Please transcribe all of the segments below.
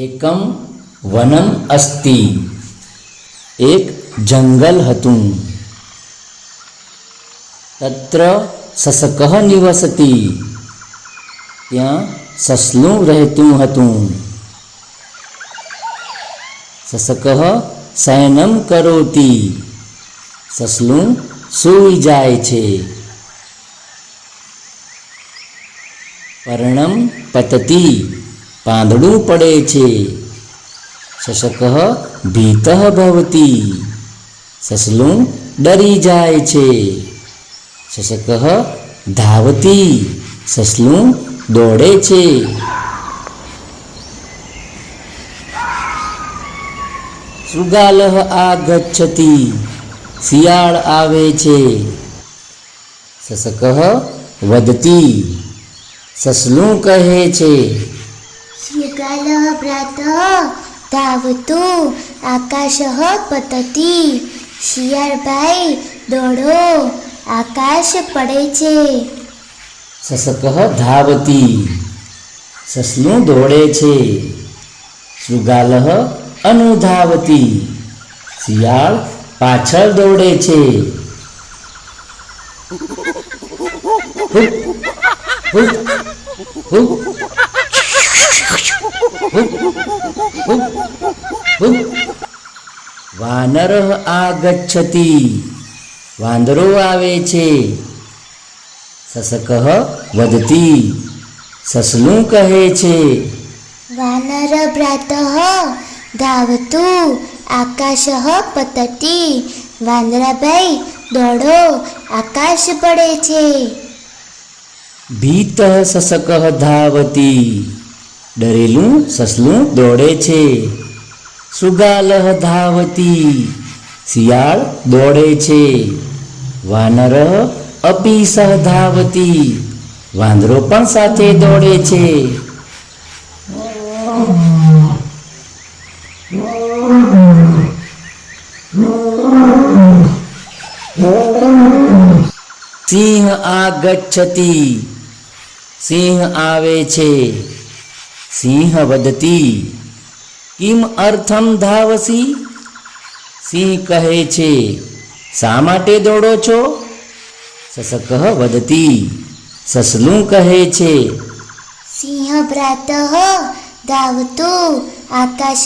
એકમ વનમ અસ્તિ. એક જંગલ હતું. તત્ર સસકહ નિવસતી. ત્યાં સસલું રહેતું હતું. સસકહ શયનમ કરોતી. સસલું સૂઈ જાય છે. પર્ણમ પતતી. પાંદડું પડે છે. શશક ભીત ભવતી. સસલું ડરી જાય છે. શશક ધાવતી. સસલું દોડે છે. શૃગાલ આગચ્છતિ. શિયાળ આવે છે. શશક વધતી. સસલું કહે છે. શૃગાલः પ્રાતઃ ધાવતુ આકાશः પતતિ શિયાળભાઈ દોડો આકાશ પડે છે સસક ધાવતી સસલું દોડે છે શૃગાલ અનુધાવતી શિયાળ પાછળ દોડે છે હુક, હુક, હુક. વાનર આગચ્છતિ. વાંદરો આવે છે. સસક વધતી. સસલું કહે છે. વાનર ભ્રાત ધાવતુ. આકાશ પતતી. વાંદરાભાઈ દોડો. આકાશ પડે છે. ભીત સસક ધાવતી. ડરેલું સસલું દોડે છે. સુગાલહ ધાવતી શિયાળ દોડે છે. વાનર અપીસહ ધાવતી વાંદરો પણ સાથે દોડે છે. સિંહ ગચ્છતી, સિંહ આવે છે. સિંહ વદતી. કિમ અર્થમ ધાવસી? સિંહ કહે છે શા માટે દોડો છો? સસક વદતી. સસલું કહે છે સિંહ ભ્રાત ધાવતો આકાશ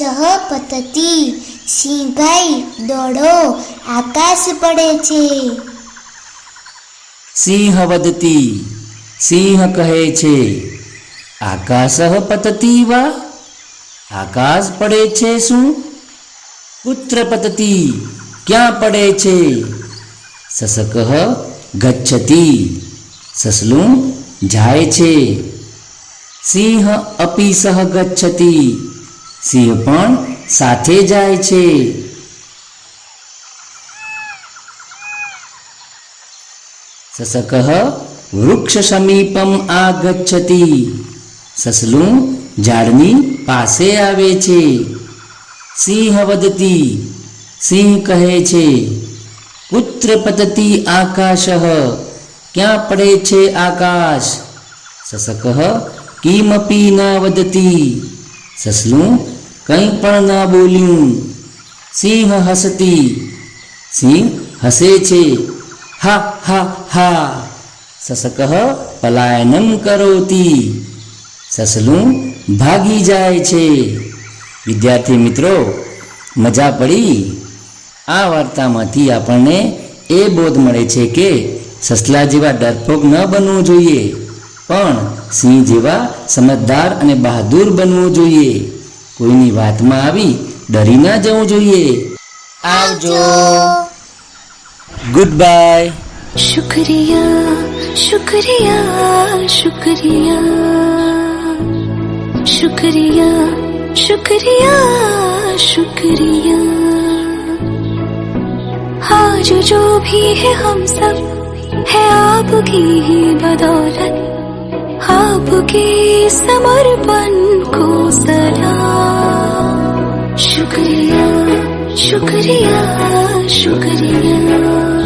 પતતી. સિંહભાઈ દોડો આકાશ પડે છે. સિંહ વદતી. સિંહ કહે છે આકાશ પતતી વા? આકાશ પડે છે શું? પુત્ર પતતી, ક્યાં પડે છે? સસક ગચ્છતી, સસલું જાય છે. સિંહ અપી સહ ગચ્છતી, સિંહ પણ સાથે જાય છે. સસક વૃક્ષ સમીપમ આગચ્છતિ સસલું ઝાડની પાસે આવે છે. સિંહ વદતી, સિંહ કહે છે, પુત્ર પતતી આકાશ, ક્યાં પડે છે આકાશ? સસક કિમપી ન વદતી? સસલું કંઈ પણ ના બોલ્યું. સિંહ હસતી, સિંહ હસે છે. હા હા હા. સસક પલાયનમ કરોતી. સસલું ભાગી જાય છે. વિદ્યાર્થી મિત્રો મજા પડી? આ વાર્તામાંથી આપણને એ બોધ મળે છે કે સસલા જેવા ડરપોક ન બનવું જોઈએ પણ સિંહ જેવા સમજદાર અને બહાદુર બનવું જોઈએ. કોઈની વાતમાં આવી ડરી ના જવું જોઈએ. આવજો. ગુડ બાય શુક્રિયા શુક્રિયા શુક્રિયા. शुक्रिया शुक्रिया शुक्रिया। आज जो भी है हम सब, है आपकी ही बदौलत। आपके समर्पण को सलाम। शुक्रिया शुक्रिया शुक्रिया।